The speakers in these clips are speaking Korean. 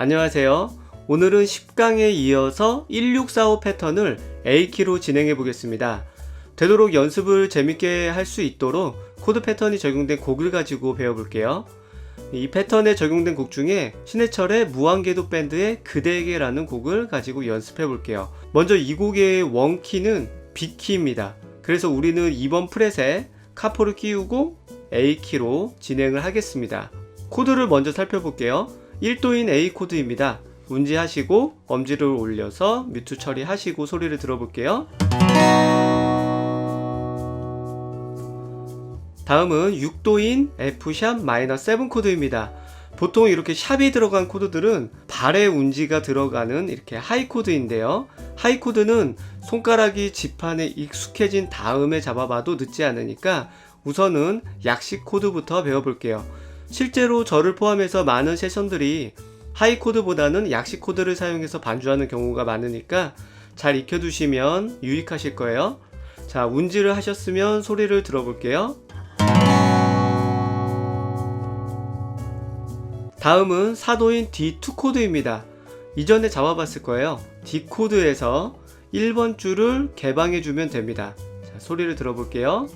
안녕하세요. 오늘은 10강에 이어서 1645 패턴을 A키로 진행해 보겠습니다. 되도록 연습을 재밌게 할 수 있도록 코드 패턴이 적용된 곡을 가지고 배워볼게요. 이 패턴에 적용된 곡 중에 신해철의 무한궤도 밴드의 그대에게라는 곡을 가지고 연습해 볼게요. 먼저 이 곡의 원키는 B키입니다. 그래서 우리는 2번 프렛에 카포를 끼우고 A키로 진행을 하겠습니다. 코드를 먼저 살펴볼게요. 1도인 A 코드입니다. 운지하시고 엄지를 올려서 뮤트 처리하시고 소리를 들어볼게요. 다음은 6도인 F샵 마이너 7 코드입니다. 보통 이렇게 샵이 들어간 코드들은 발의 운지가 들어가는 이렇게 하이 코드인데요. 하이 코드는 손가락이 지판에 익숙해진 다음에 잡아봐도 늦지 않으니까 우선은 약식 코드부터 배워볼게요. 실제로 저를 포함해서 많은 세션들이 하이 코드보다는 약식 코드를 사용해서 반주하는 경우가 많으니까 잘 익혀두시면 유익하실 거예요. 자, 운지를 하셨으면 소리를 들어볼게요. 다음은 사도인 D2 코드입니다. 이전에 잡아봤을 거예요. D 코드에서 1번 줄을 개방해주면 됩니다. 자, 소리를 들어볼게요.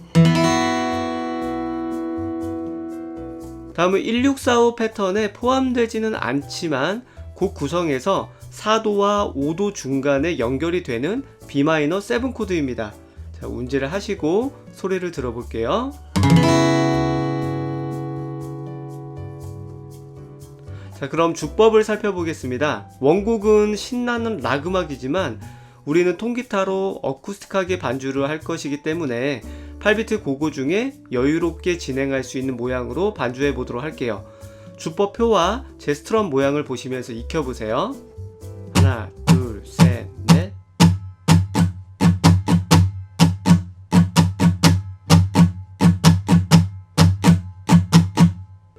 다음은 1645 패턴에 포함되지는 않지만 곡 구성에서 4도와 5도 중간에 연결이 되는 Bm7 코드입니다. 자, 운지를 하시고 소리를 들어볼게요. 자, 그럼 주법을 살펴보겠습니다. 원곡은 신나는 락 음악이지만 우리는 통기타로 어쿠스틱하게 반주를 할 것이기 때문에 8비트 고고 중에 여유롭게 진행할 수 있는 모양으로 반주해 보도록 할게요. 주법표와 제 스트럼 모양을 보시면서 익혀보세요. 하나, 둘, 셋, 넷.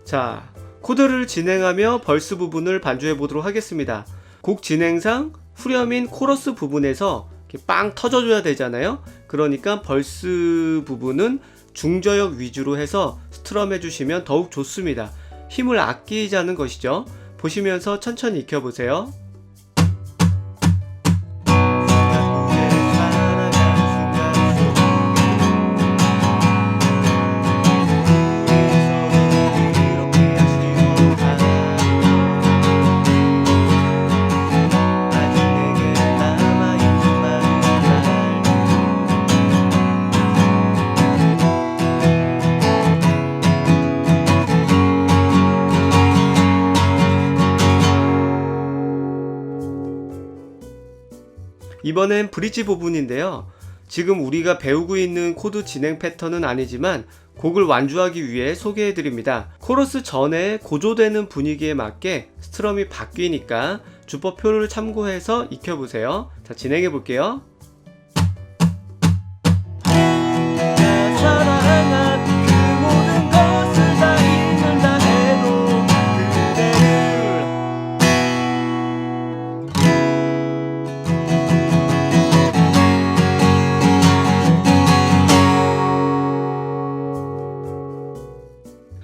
자, 코드를 진행하며 벌스 부분을 반주해 보도록 하겠습니다. 곡 진행상 후렴인 코러스 부분에서 빵 터져줘야 되잖아요. 그러니까 벌스 부분은 중저역 위주로 해서 스트럼 해주시면 더욱 좋습니다. 힘을 아끼자는 것이죠. 보시면서 천천히 익혀보세요. 이번엔 브릿지 부분인데요. 지금 우리가 배우고 있는 코드 진행 패턴은 아니지만 곡을 완주하기 위해 소개해 드립니다. 코러스 전에 고조되는 분위기에 맞게 스트럼이 바뀌니까 주법표를 참고해서 익혀보세요. 자, 진행해 볼게요.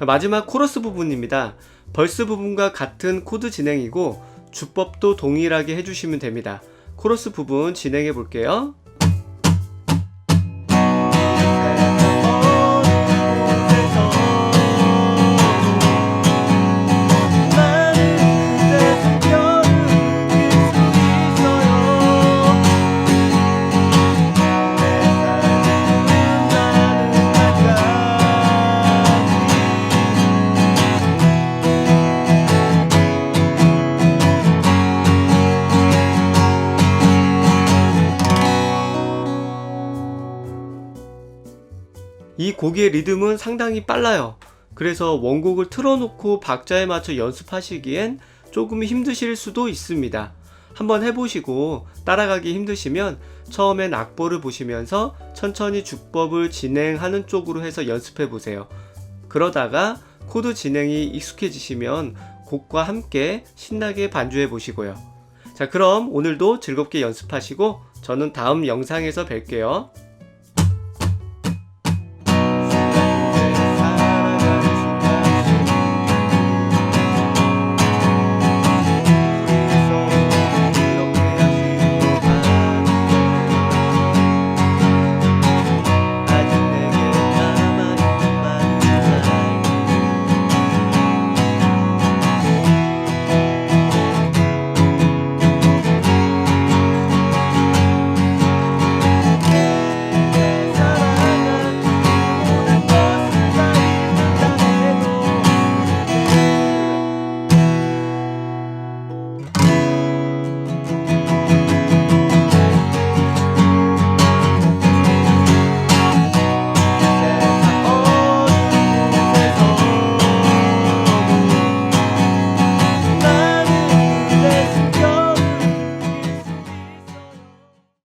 마지막 코러스 부분입니다. 벌스 부분과 같은 코드 진행이고 주법도 동일하게 해주시면 됩니다. 코러스 부분 진행해 볼게요. 이 곡의 리듬은 상당히 빨라요. 그래서 원곡을 틀어놓고 박자에 맞춰 연습하시기엔 조금 힘드실 수도 있습니다. 한번 해보시고 따라가기 힘드시면 처음엔 악보를 보시면서 천천히 주법을 진행하는 쪽으로 해서 연습해 보세요. 그러다가 코드 진행이 익숙해지시면 곡과 함께 신나게 반주해 보시고요. 자, 그럼 오늘도 즐겁게 연습하시고 저는 다음 영상에서 뵐게요.